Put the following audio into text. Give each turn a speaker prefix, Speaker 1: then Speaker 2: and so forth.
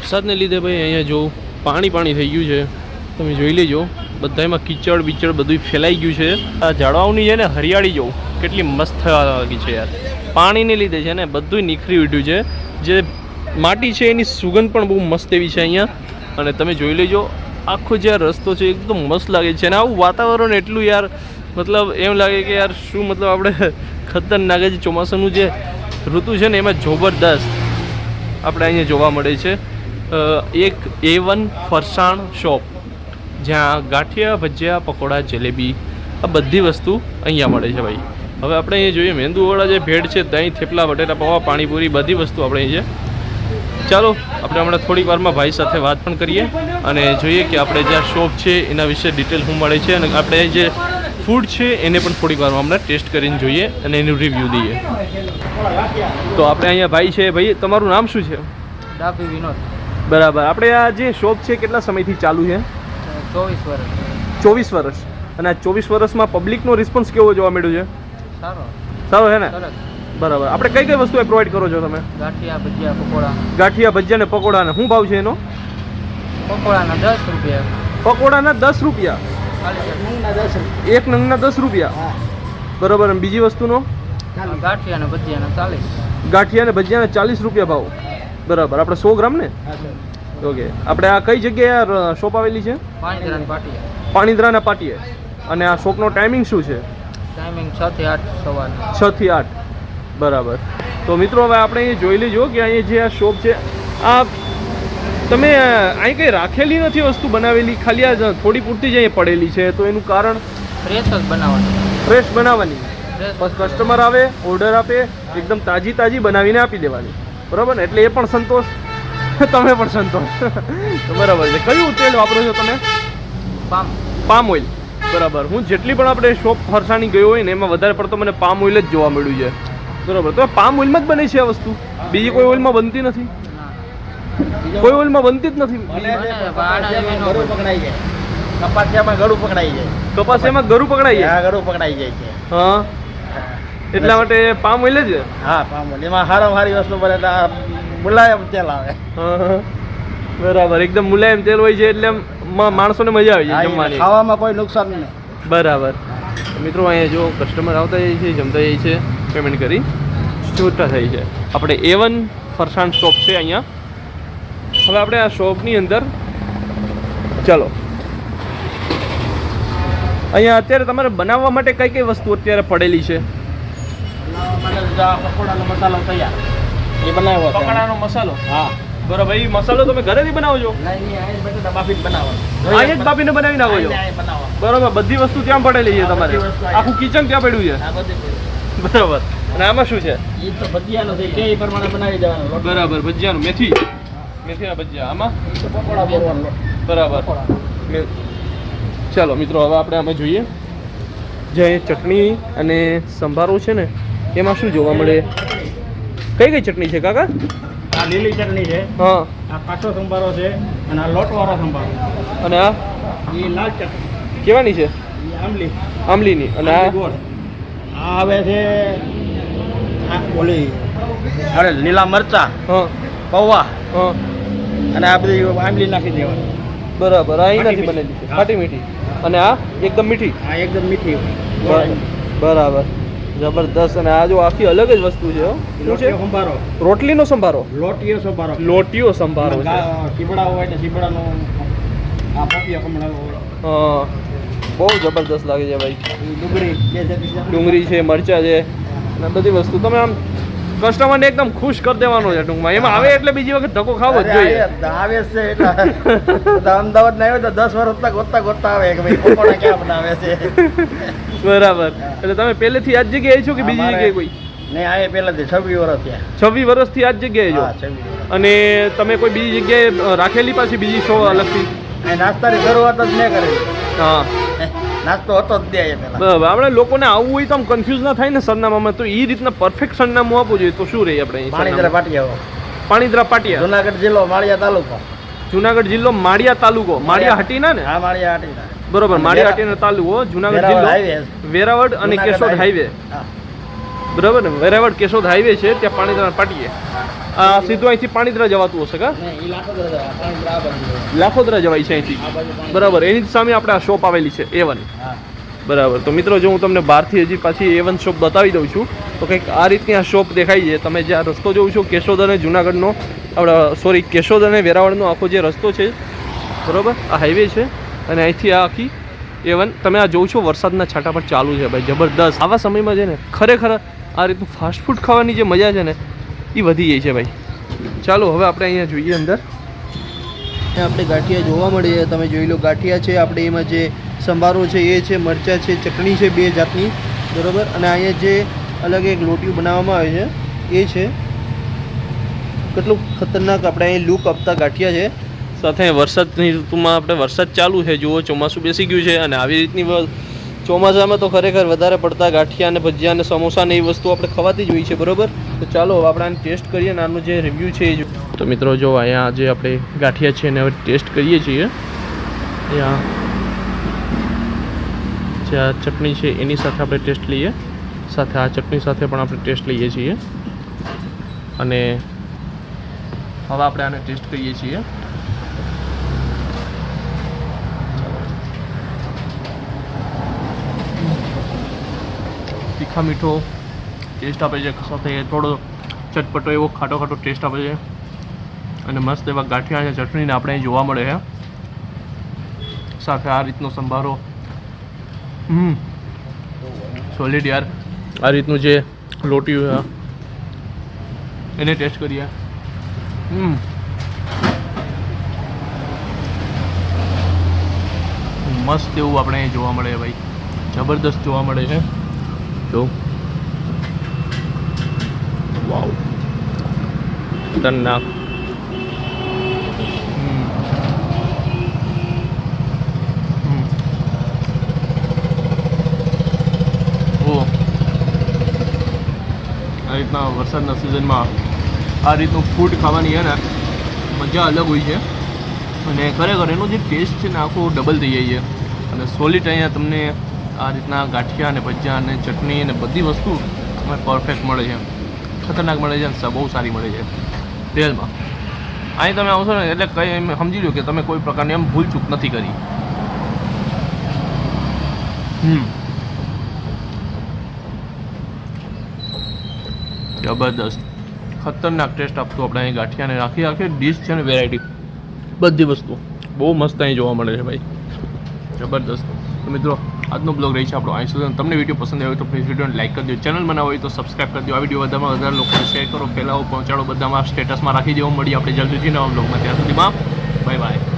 Speaker 1: વરસાદને લીધે ભાઈ અહીંયા જો પાણી પાણી થઈ ગયું છે. તમે જોઈ લેજો બધામાં કિચડ બિચડ બધું ફેલાઈ ગયું છે. આ ઝાડવાઓની છે ને હરિયાળી જોઉં કેટલી મસ્ત લાગી છે યાર. પાણીને લીધે છે ને બધું નીખરી ઉઠ્યું છે. જે માટી છે એની સુગંધ પણ બહુ મસ્ત એવી છે અહીંયા. અને તમે જોઈ લેજો, આખો જે રસ્તો છે એકદમ મસ્ત લાગે છે. અને આવું વાતાવરણ એટલું યાર, મતલબ એમ લાગે કે યાર શું મતલબ આપણે ખતરનાક જ ચોમાસાનું જે ઋતુ છે ને એમાં જબરદસ્ત આપણે અહીંયા જોવા મળે છે. એક એ વન ફરસાણ શોપ, જ્યાં ગાંઠિયા, ભજીયા, પકોડા, જલેબી, આ બધી વસ્તુ અહીંયા મળે છે ભાઈ. હવે આપણે અહીંયા જોઈએ મેંદુવાળા જે ભેળ છે, દહીં, થેપલા, બટેટા, પૌવા, પાણીપુરી, બધી વસ્તુ આપણે અહીં છે. ચાલો, આપણે હમણાં થોડીક વારમાં ભાઈ સાથે વાત પણ કરીએ અને જોઈએ કે આપણે જે શોપ છે, એના વિશે ડિટેલ શું મળે છે અને આપણે જે ફૂડ છે, એને પણ થોડીક વારમાં હમણાં ટેસ્ટ કરીને જોઈએ અને એનું રિવ્યૂ દઈએ. તો આપણે અહીંયા ભાઈ છે, ભાઈ, તમારું નામ શું છે?
Speaker 2: ડાભી વિનોદ.
Speaker 1: બરાબર. આપણે આ જે શોપ છે કેટલા સમયથી ચાલુ છે?
Speaker 2: ચોવીસ વર્ષ.
Speaker 1: ચોવીસ વર્ષ. અને આ ચોવીસ વર્ષમાં પબ્લિકનો રિસ્પોન્સ કેવો જોવા મળ્યો છે?
Speaker 2: સારો.
Speaker 1: સારો છે ને? બરાબર. આપણે કઈ કઈ વસ્તુ પ્રોવાઈડ કરો છો તમે?
Speaker 2: ગાંઠિયા ભજીયા પકોડા.
Speaker 1: ગાંઠિયા ભજીયા ને પકોડા ને શું ભાવ છે એનો?
Speaker 2: પકોડાના દસ રૂપિયા.
Speaker 1: પકોડાના દસ રૂપિયા? એક નંગના દસ રૂપિયા? બરાબર. અને બીજી વસ્તુનો?
Speaker 2: ગાંઠિયા ને ભજીયાના ચાલીસ.
Speaker 1: ગાંઠિયા ને ભજીયાના ચાલીસ રૂપિયા ભાવ. બરાબર. આપણે સો ગ્રામ ને? ઓકે. આપણે આ કઈ જગ્યાએ શોપ આવેલી છે?
Speaker 2: પાણીદ્રા
Speaker 1: ના પાટીએ. અને આ શોપનો ટાઈમિંગ શું છે?
Speaker 2: ટાઈમિંગ છ થી આઠ સવારના
Speaker 1: છ થી આઠ. બરાબર. તો મિત્રો હવે આપણે જોઈ લેજો કે અહીં જે આ શોપ છે આ તમે અહીં કંઈ રાખેલી નથી વસ્તુ બનાવેલી? ખાલી આ થોડી પૂરતી જ અહીં પડેલી છે. તો એનું કારણ?
Speaker 2: ફ્રેશ જ બનાવવાની.
Speaker 1: ફ્રેશ બનાવવાની. બસ કસ્ટમર આવે ઓર્ડર આપે એકદમ તાજી તાજી બનાવીને આપી દેવાની. બરાબર ને? એટલે એ પણ સંતોષ. તમે પણ સંતોષ. બરાબર છે. કયું તેલ વાપરો છો તમે?
Speaker 2: પામ.
Speaker 1: Palm oil. બરાબર. હું જેટલી પણ આપણે શોપ ફરસાણી ગયો હોય ને એમાં વધારે પડતો મને પામ ઓઇલ જ જોવા મળ્યું છે. બરાબર. તો પામ ઓઇલમાં જ બને છે આ વસ્તુ? બીજી કોઈ ઓઇલમાં બનતી નથી? કોઈ ઓઇલમાં બનતી જ નથી?
Speaker 2: ન
Speaker 3: ગળું પકડાઈ જાય. કપાસિયામાં ગળું પકડાઈ જાય. ગળું પકડાઈ જાય છે.
Speaker 1: હા. એટલા માટે પામ ઓઇલ જ
Speaker 3: હા પામ એમાં હારામાં હારી વસ્તુ બને એટલે મુલાયમ તેલ આવે.
Speaker 1: હા બરાબર. એકદમ મુલાયમ તેલ હોય છે એટલે માણસોને મજા આવી જાય જમવાની.
Speaker 3: ખાવામાં કોઈ નુકસાન નહીં.
Speaker 1: બરાબર. મિત્રો અહીંયા જો કસ્ટમર આવતા જાય છે જમતા જાય છે પેમેન્ટ કરી. છૂટા થાય છે. આપણે એ વન ફરસાણ શોપ છે અહીંયા. હવે આપણે આ શોપની અંદર ચાલો. અહીંયા અત્યારે તમારે બનાવવા માટે કઈ કઈ વસ્તુ અત્યારે પડેલી છે?
Speaker 3: પકોડાનો મસાલો તૈયાર. એ બનાવ્યો છે.
Speaker 1: મસાલો?
Speaker 3: હા.
Speaker 1: બરાબર એ મસાલો તમે ઘરેથી બનાવો છો અહીંયા જ બાપીને બનાવી નાખો છો? બરાબર બધી વસ્તુ ત્યાં પડેલી છે તમારે. આખું કિચન ત્યાં પડ્યું છે. બરાબર. અને આમાં શું છે? બરાબર ભજીયાનું મેથી. મેથીના ભજીયા આમાં. બરાબર. ચાલો મિત્રો હવે આપણે આમાં જોઈએ. જે ચટણી અને સંભારો છે ને એમાં શું જોવા મળે? કઈ કઈ ચટણી છે કાકા?
Speaker 3: આ લીલી ચટણી છે
Speaker 1: હા.
Speaker 3: આ કાચો સંભારો છે અને આ લોટવાળો સંભારો.
Speaker 1: અને આ?
Speaker 3: એ લાલ ચટણી.
Speaker 1: કેવાની છે?
Speaker 3: આમલી
Speaker 1: આમલીની અને આ?
Speaker 3: ગોળ. આ આવે છે આ ઓલી અરે લીલા મરચા
Speaker 1: હા.
Speaker 3: પૌવા.
Speaker 1: હા.
Speaker 3: અને આ બધી આંબલી નાખી દેવાની.
Speaker 1: બરાબર. આ
Speaker 3: ખાટી
Speaker 1: બનેલી છે. ખાટી મીઠી. અને આ એકદમ મીઠી?
Speaker 3: આ એકદમ મીઠી
Speaker 1: બરાબર બરાબર. જબરદસ્ત અને આ જો આખી અલગ જ વસ્તુ છે. શું છે?
Speaker 3: સંભારો.
Speaker 1: રોટલીનો સંભારો.
Speaker 3: લોટીયો સંભારો.
Speaker 1: લોટીયો સંભારો
Speaker 3: સીબડા હોય તો સીબડાનો આ પોપિયો કમળાનો હોય.
Speaker 1: હા બહુ જબરદસ્ત લાગે છે ભાઈ.
Speaker 3: ડુંગળી.
Speaker 1: ડુંગળી છે મરચા છે અને બધી વસ્તુ. તમે આમ કસ્ટમરને એકદમ ખુશ કરી દેવાનો છે ટૂંકમાં. એમાં આવે એટલે બીજી વખત ધક્કો ખાવો જ જોઈએ.
Speaker 3: આવે છે એટલે. અમદાવાદ ના આવ્યો તો દસ વર્ષ તક ગોતતા ગોતતા આવે કે ભાઈ પકોડા ક્યાં બનાવે છે?
Speaker 1: બરાબર. એટલે તમે પહેલેથી આ જ જગ્યાએ છો કે બીજી જગ્યાએ કોઈ?
Speaker 3: નહીં આ પહેલાથી છવ્વીસ વર્ષ થયા.
Speaker 1: છવ્વીસ વર્ષથી આ જ જગ્યાએ છો અને તમે કોઈ બીજી જગ્યાએ રાખેલી પાછી બીજી શો અલગથી?
Speaker 3: નાસ્તાની શરૂઆત જ મેં કરેલી.
Speaker 1: હા.
Speaker 3: નાસ્તો હતો જ દે પેલા
Speaker 1: આપણે લોકોને આવવું હોય તો આમ કન્ફ્યુઝ ના થાય ને સરનામામાં તો એ રીતના પરફેક્ટ સરનામું આપવું જોઈએ. તો શું રહે આપણે અહીં
Speaker 3: પાણી
Speaker 1: સરનામું?
Speaker 3: જરા પાટિયા.
Speaker 1: પાણીદ્રા પાટિયા?
Speaker 3: જુનાગઢ જિલ્લો માળિયા તાલુકો.
Speaker 1: જુનાગઢ જિલ્લો માળિયા તાલુકો. માળિયા. હટીના ને?
Speaker 3: હા માળિયા હાટીના.
Speaker 1: બરોબર માળિયા હટીના તાલુકો જુનાગઢ જિલ્લો. વેરાવળ અને કેશોદ હાઈવે. બરાબર ને? વેરાવળ કેશોદ હાઈવે છે ત્યાં પાણીદ્રા પાટીએ સીધું અહીંથી પાણીદરા જવાતું હશે કા. લાખોદરા જવાય છે અહીંથી. બરાબર એની સામે આપણે આ શોપ આવેલી છે એ વન બરાબર તો મિત્રો જો હું તમને બહારથી હજી પાછી એ વન શોપ બતાવી દઉં છું તો કંઈક આ રીતની આ શોપ દેખાય છે. તમે જે આ રસ્તો જોઉં છો કેશોદ અને જુનાગઢનો આપણા સોરી કેશોદ અને વેરાવળનો આખો જે રસ્તો છે બરાબર આ હાઈવે છે અને અહીંથી આ આખી એ વન તમે આ જોઉં છો વરસાદના છાંટા પર ચાલુ છે ભાઈ જબરદસ્ત. આવા સમયમાં છે ને ખરેખર આ રીતનું ફાસ્ટફૂડ ખાવાની જે મજા છે ને એ વધી ગઈ છે ભાઈ. ચાલો હવે આપણે અહીંયા જોઈએ અંદર.
Speaker 4: અહીંયા આપણે ગાંઠિયા જોવા મળે છે. તમે જોઈ લો ગાંઠિયા છે આપણે એમાં જે સંભારો છે એ છે મરચાં છે ચટણી છે બે જાતની. બરોબર? અને અહીંયા જે અલગ એક લોટીયું બનાવવામાં આવે છે એ છે. કેટલું ખતરનાક આપણે અહીં લૂક આપતા ગાંઠિયા છે.
Speaker 1: સાથે વરસાદની ઋતુમાં આપણે વરસાદ ચાલુ છે. જુઓ ચોમાસું બેસી ગયું છે અને આવી રીતની ચોમાસામાં તો ખરેખર વધારે પડતા ગાંઠિયા અને ભજીયા અને સમોસા ને એ વસ્તુ આપણે ખવાતી જ હોય છે, બરોબર? તો ચાલો, હવે આપણે આને ટેસ્ટ કરીએ અને આનું જે રિવ્યૂ છે એ તો મિત્રો, જો અહીંયા જે આપણે ગાંઠિયા છે એને હવે ટેસ્ટ કરીએ છીએ. અહીંયા જે આ ચટણી છે એની સાથે આપણે ટેસ્ટ લઈએ. સાથે આ ચટણી સાથે પણ આપણે ટેસ્ટ લઈએ છીએ. અને હવે આપણે આને ટેસ્ટ કરીએ છીએ. તીખા મીઠો ટેસ્ટ આપે છે. સાથે થોડો ચટપટો એવો ખાટો ખાટો ટેસ્ટ આપે છે. અને મસ્ત એવા ગાંઠિયા છે ચટણીને આપણે જોવા મળે છે. સાથે આ રીતનો સંભારો. હમ. સોલિડ યાર. આ રીતનું જે લોટી છે, એને ટેસ્ટ કરીએ. હમ. મસ્ત એવું આપણે જોવા મળે ભાઈ. જબરદસ્ત જોવા મળે છે. જો વાવ ખતરનાક. આ રીતના વરસાદના સિઝનમાં આ રીતનું ફૂડ ખાવાની છે ને, મજા અલગ હોય છે. અને ખરેખર એનો જે ટેસ્ટ છે ને, આખો ડબલ થઈ જાય છે. અને સોલિડ અહીંયા તમને આ રીતના ગાંઠિયા અને ભજીયા અને ચટણી અને બધી વસ્તુ પરફેક્ટ મળે છે. ખતરનાક મળે છે અને બહુ સારી મળે છે. તેલમાં. અહીં તમે આવશો ને એટલે કંઈ એમ સમજી લો કે તમે કોઈ પ્રકારની એમ ભૂલ ચૂક નથી કરી. હમ. જબરદસ્ત. ખતરનાક ટેસ્ટ આપતું આપણે અહીં ગાંઠિયાને રાખી આખી ડીશ છે ને વેરાયટી બધી વસ્તુ બહુ મસ્ત અહીં જોવા મળે છે ભાઈ. જબરદસ્ત. મિત્રો આજનો બ્લોગ રહી છે આપણો અહીં સુધી તમને વીડિયો પસંદ આવ્યો તો પ્લીઝ વિડીયોને લાઇક કરી દો. ચેનલ બનાવો હોય તો સબસ્ક્રાઈબ કરી દો. આ વીડિયો વધારેમાં વધારે લોકોને શેર કરો. ફેલાવો પહોંચાડો બધામાં. સ્ટેટસમાં રાખી દેવો. મળી આપણે જલ્દીથી નવા બ્લોગમાં. ત્યાં સુધીમાં બાય બાય